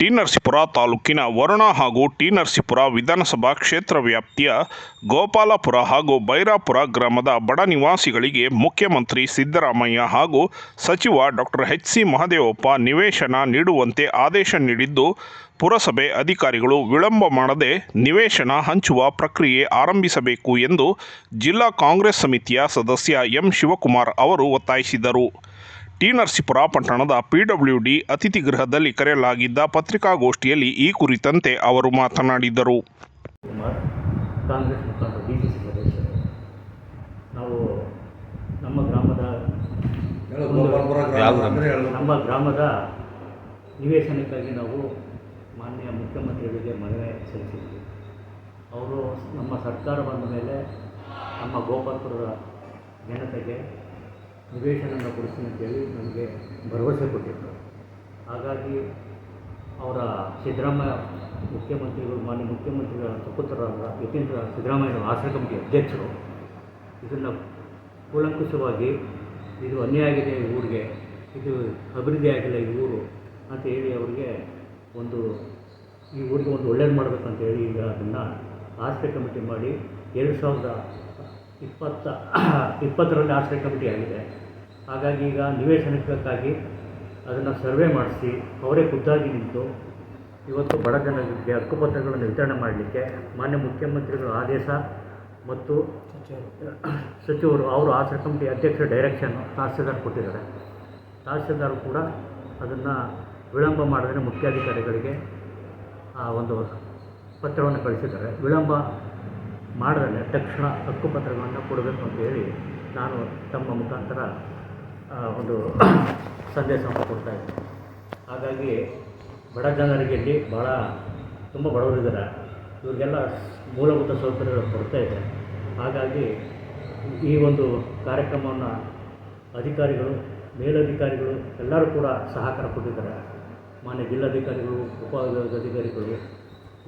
T Narasipura ತಾಲೂಕಿನ ವರುಣ ಹಾಗೂ T Narasipura ವಿಧಾನಸಭಾ ಕ್ಷೇತ್ರ ವ್ಯಾಪ್ತಿಯ ಗೋಪಾಲಪುರ ಹಾಗೂ ಬೈರಾಪುರ ಗ್ರಾಮದ ಬಡ ನಿವಾಸಿಗಳಿಗೆ ಮುಖ್ಯಮಂತ್ರಿ ಸಿದ್ದರಾಮಯ್ಯ ಹಾಗೂ ಸಚಿವ ಡಾಕ್ಟರ್ ಎಚ್ ಸಿ ಮಹದೇವಪ್ಪ ನಿವೇಶನ ನೀಡುವಂತೆ ಆದೇಶ ನೀಡಿದ್ದು, ಪುರಸಭೆ ಅಧಿಕಾರಿಗಳು ವಿಳಂಬ ಮಾಡದೆ ನಿವೇಶನ ಹಂಚುವ ಪ್ರಕ್ರಿಯೆ ಆರಂಭಿಸಬೇಕು ಎಂದು ಜಿಲ್ಲಾ ಕಾಂಗ್ರೆಸ್ ಸಮಿತಿಯ ಸದಸ್ಯ ಎಂ ಶಿವಕುಮಾರ್ ಅವರು ಒತ್ತಾಯಿಸಿದರು. ಟಿ ನರಸೀಪುರ ಪಟ್ಟಣದ ಪಿಡಬ್ಲ್ಯೂಡಿ ಅತಿಥಿ ಗೃಹದಲ್ಲಿ ಕರೆಯಲಾಗಿದ್ದ ಪತ್ರಿಕಾಗೋಷ್ಠಿಯಲ್ಲಿ ಈ ಕುರಿತಂತೆ ಅವರು ಮಾತನಾಡಿದರು. ಡಿ ನಾವು ನಮ್ಮ ಗ್ರಾಮದ ನಮ್ಮ ಗ್ರಾಮದ ನಿವೇಶನಕ್ಕಾಗಿ ನಾವು ಮಾನ್ಯ ಮುಖ್ಯಮಂತ್ರಿಗಳಿಗೆ ಮನವಿ ಸಲ್ಲಿಸಿದ್ವಿ. ಅವರು ನಮ್ಮ ಸರ್ಕಾರ ಬಂದ ಮೇಲೆ ನಮ್ಮ ಗೋಪಾಲ್ಪುರದ ಜನತೆಗೆ ನಿವೇಶನನ ಕೊಡಿಸ್ತೀನಿ ಅಂತೇಳಿ ನಮಗೆ ಭರವಸೆ ಕೊಟ್ಟಿದ್ದರು ಹಾಗಾಗಿ ಅವರ ಸಿದ್ದರಾಮಯ್ಯ ಮುಖ್ಯಮಂತ್ರಿಗಳು, ಮಾನ್ಯ ಮುಖ್ಯಮಂತ್ರಿಗಳ ಸುಪುತ್ರರಾದ ಯತೀಂದ್ರ ಸಿದ್ದರಾಮಯ್ಯ ಆಶ್ರಯ ಕಮಿಟಿ ಅಧ್ಯಕ್ಷರು, ಇದನ್ನು ಕೂಲಂಕುಷವಾಗಿ ಇದು ಅನ್ಯಾಯ ಆಗಿದೆ ಈ ಊರಿಗೆ, ಇದು ಅಭಿವೃದ್ಧಿ ಆಗಿಲ್ಲ ಈ ಊರು ಅಂತ ಹೇಳಿ ಅವರಿಗೆ ಒಂದು ಈ ಊರಿಗೆ ಒಂದು ಒಳ್ಳೇದು ಮಾಡಬೇಕಂತ ಹೇಳಿ ಈಗ ಅದನ್ನು ಆಶ್ರಯ ಕಮಿಟಿ ಮಾಡಿ ಎರಡು ಸಾವಿರದ ಇಪ್ಪತ್ತ, ಇಪ್ಪತ್ತರಲ್ಲಿ ಆಶ್ರಯ ಕಮಿಟಿ ಆಗಿದೆ. ಹಾಗಾಗಿ ಈಗ ನಿವೇಶನಕ್ಕಾಗಿ ಅದನ್ನು ಸರ್ವೆ ಮಾಡಿಸಿ, ಅವರೇ ಖುದ್ದಾಗಿ ನಿಂತು ಇವತ್ತು ಬಡ ಜನರಿಗೆ ಹಕ್ಕುಪತ್ರಗಳನ್ನು ವಿತರಣೆ ಮಾಡಲಿಕ್ಕೆ ಮಾನ್ಯ ಮುಖ್ಯಮಂತ್ರಿಗಳ ಆದೇಶ ಮತ್ತು ಸಚಿವರು, ಅವರು ಆಶ್ರಯ ಕಮಿಟಿ ಅಧ್ಯಕ್ಷರ ಡೈರೆಕ್ಷನ್ ತಹಸೀಲ್ದಾರ್ ಕೊಟ್ಟಿದ್ದಾರೆ. ತಹಸೀಲ್ದಾರ್ ಕೂಡ ಅದನ್ನು ವಿಳಂಬ ಮಾಡಿದ್ರೆ ಮುಖ್ಯಾಧಿಕಾರಿಗಳಿಗೆ ಆ ಒಂದು ಪತ್ರವನ್ನು ಕಳಿಸಿದ್ದಾರೆ. ವಿಳಂಬ ಮಾಡದಲ್ಲೇ ತಕ್ಷಣ ಹಕ್ಕುಪತ್ರಗಳನ್ನು ಕೊಡಬೇಕು ಅಂತ ಹೇಳಿ ನಾನು ತಮ್ಮ ಮುಖಾಂತರ ಒಂದು ಸಂದೇಶವನ್ನು ಕೊಡ್ತಾ ಇದ್ದೀನಿ. ಹಾಗಾಗಿ ಬಡ ಜನರಿಗೆ ಇಲ್ಲಿ ಭಾಳ ತುಂಬ ಬಡವರಿದ್ದಾರೆ ಇವರಿಗೆಲ್ಲ ಮೂಲಭೂತ ಸೌಕರ್ಯಗಳು ಕೊಡ್ತಾ ಇದೆ. ಹಾಗಾಗಿ ಈ ಒಂದು ಕಾರ್ಯಕ್ರಮವನ್ನು ಅಧಿಕಾರಿಗಳು, ಮೇಲಧಿಕಾರಿಗಳು ಎಲ್ಲರೂ ಕೂಡ ಸಹಕಾರ ಕೊಟ್ಟಿದ್ದಾರೆ. ಮಾನ್ಯ ಜಿಲ್ಲಾಧಿಕಾರಿಗಳು, ಉಪ ಅಧಿಕಾರಿಗಳು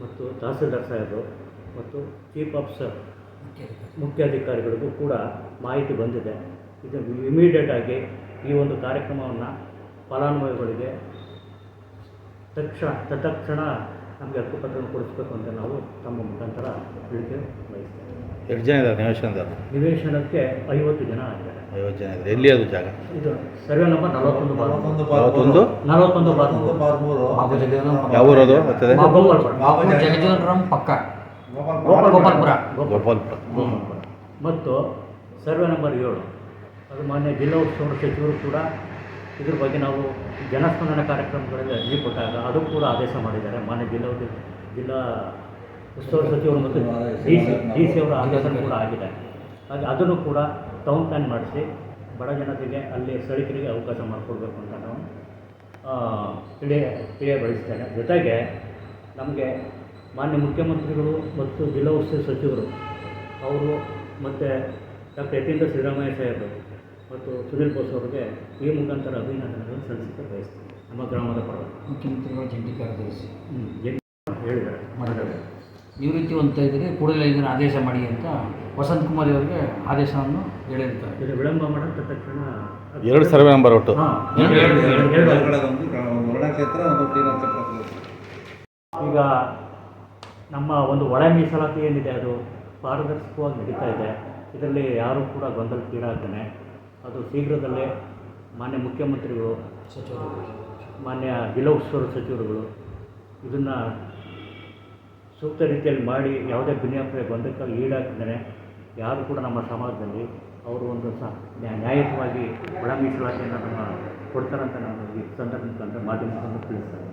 ಮತ್ತು ತಹಸೀಲ್ದಾರ್ ಸಾಹೇಬರು. ಮತ್ತು ಚೀಫ್ ಆಫೀಸರ್ ಮುಖ್ಯಾಧಿಕಾರಿಗಳಿಗೂ ಕೂಡ ಮಾಹಿತಿ ಬಂದಿದೆ. ಇದು ಇಮಿಡಿಯೇಟ್ ಆಗಿ ಈ ಒಂದು ಕಾರ್ಯಕ್ರಮವನ್ನು ಫಲಾನುಭವಿಗಳಿಗೆ ತಕ್ಷಣ ತತ್ಕ್ಷಣ ನಮಗೆ ಹಕ್ಕುಪತ್ರವನ್ನು ಕೊಡಿಸ್ಬೇಕು ಅಂತ ನಾವು ತಮ್ಮ ಮುಖಾಂತರ ಹೇಳಿಕೆ ಬಯಸ್ತೇವೆ. ಎಷ್ಟು ಜನ ಇದ್ದಾರೆ ನಿವೇಶನದ ನಿವೇಶನಕ್ಕೆ ಐವತ್ತು ಜನ ಆಗಿದ್ದಾರೆ. ಐವತ್ತು ಜನ ಇದ್ದಾರೆ. ಎಲ್ಲಿ ಅದು ಜಾಗ? ಇದು ಸರ್ವೆ ನಂಬರ್ ನಲವತ್ತೊಂದು ಬಾರ್ ಅವತ್ತೊಂದು ನಲವತ್ತೊಂದು ಬಾರ್ ಯಾವ ಊರದು? ಬರ್ತದೆ ಪಕ್ಕ. ಗೋಪಾಲ್ಪುರ ಗೋಪಾಲ್ಪುರ. ಗೋಪಾಲ್ಪುರ ಗೋಪಾಲ್ಪುರ. ಮತ್ತು ಸರ್ವೆ ನಂಬರ್ ಏಳು. ಅದು ಮಾನ್ಯ ಜಿಲ್ಲಾ ಉಸ್ತುವಾರಿ ಸಚಿವರು ಕೂಡ ಇದ್ರ ಬಗ್ಗೆ ನಾವು ಜನಸ್ಪಂದನ ಕಾರ್ಯಕ್ರಮಗಳಲ್ಲಿ ಅರ್ಜಿ ಕೊಟ್ಟಾಗ ಅದು ಕೂಡ ಆದೇಶ ಮಾಡಿದ್ದಾರೆ. ಮಾನ್ಯ ಜಿಲ್ಲಾ ಜಿಲ್ಲಾ ಉಸ್ತುವಾರಿ ಸಚಿವರು ಮತ್ತು ಡಿ ಸಿ ಡಿ ಸಿ ಅವರ ಆದೇಶ ಕೂಡ ಆಗಿದೆ. ಹಾಗೆ ಅದನ್ನು ಕೂಡ ಟೌನ್ ಪ್ಲಾನ್ ಮಾಡಿಸಿ ಬಡ ಜನತೆಗೆ ಅಲ್ಲಿ ಸ್ಥಳೀಕರಿಗೆ ಅವಕಾಶ ಮಾಡಿಕೊಡ್ಬೇಕು ಅಂತ ನಾವು ತಿಳಿಯ ತಿಳಿಯ ಬಯಸ್ತೇನೆ ಜೊತೆಗೆ ನಮಗೆ ಮಾನ್ಯ ಮುಖ್ಯಮಂತ್ರಿಗಳು ಮತ್ತು ಜಿಲ್ಲಾ ಉಸ್ತುವಾರಿ ಸಚಿವರು ಅವರು ಮತ್ತು ಡಾಕ್ಟರ್ ಯತೀಂದ್ರ ಸಿದ್ದರಾಮಯ್ಯ ಸಾಹೇಬರು ಮತ್ತು ಸುನೀಲ್ ಬೋಸ್ ಅವರಿಗೆ ಈ ಮುಖಾಂತರ ಅಭಿನಂದನೆಗಳನ್ನು ಸಲ್ಲಿಸಕ್ಕೆ ಬಯಸ್ತೀನಿ ನಮ್ಮ ಗ್ರಾಮದ ಪರವಾಗಿ ಮುಖ್ಯಮಂತ್ರಿಗಳ ಜಂಟಿ ಕಾರ್ಯದರ್ಶಿ ಹೇಳಿದ್ದಾರೆ ಮಾಡಿದ್ದಾರೆ ನಿವೃತ್ತಿ ಅಂತ ಇದ್ದರೆ ಕೂಡಲೇ ಇದನ್ನು ಆದೇಶ ಮಾಡಿ ಅಂತ ವಸಂತ್ ಕುಮಾರ್ ಅವರಿಗೆ ಆದೇಶವನ್ನು ಹೇಳಿರ್ತಾರೆ ಇದು ವಿಳಂಬ ಮಾಡಿದ ತಕ್ಷಣ ಎರಡು ಸರ್ವೆ ನಂಬರ್ ಒಟ್ಟು ಈಗ ನಮ್ಮ ಒಂದು ಒಳ ಮೀಸಲಾತಿ ಏನಿದೆ ಅದು ಪಾರದರ್ಶಕವಾಗಿ ನಡೀತಾ ಇದೆ. ಇದರಲ್ಲಿ ಯಾರೂ ಕೂಡ ಗೊಂದಲಕ್ಕೀಡಾಗ್ತಾನೆ ಅದು ಶೀಘ್ರದಲ್ಲೇ ಮಾನ್ಯ ಮುಖ್ಯಮಂತ್ರಿಗಳು ಸಚಿವರು ಮಾನ್ಯ ಜಿಲ್ಲಾ ಉಸ್ತುವಾರಿ ಸಚಿವರುಗಳು ಇದನ್ನು ಸೂಕ್ತ ರೀತಿಯಲ್ಲಿ ಮಾಡಿ ಯಾವುದೇ ಭಿನ್ನಾಭಿಪ್ರಾಯ ಗೊಂದಲಕ್ಕೆ ಈಡಾಗ್ತಾನೆ ಯಾರು ಕೂಡ ನಮ್ಮ ಸಮಾಜದಲ್ಲಿ ಅವರು ಒಂದು ಸಹ ನ್ಯಾ- ನ್ಯಾಯಯುತವಾಗಿ ಒಳ ಮೀಸಲಾತಿಯನ್ನು ನಮ್ಮ ಕೊಡ್ತಾರಂತ ನಾನು ಈ ಸಂದರ್ಭ ಮುಖಾಂತರ ಮಾಧ್ಯಮ ಮುಖಾಂತರ ತಿಳಿಸ್ತಾರೆ.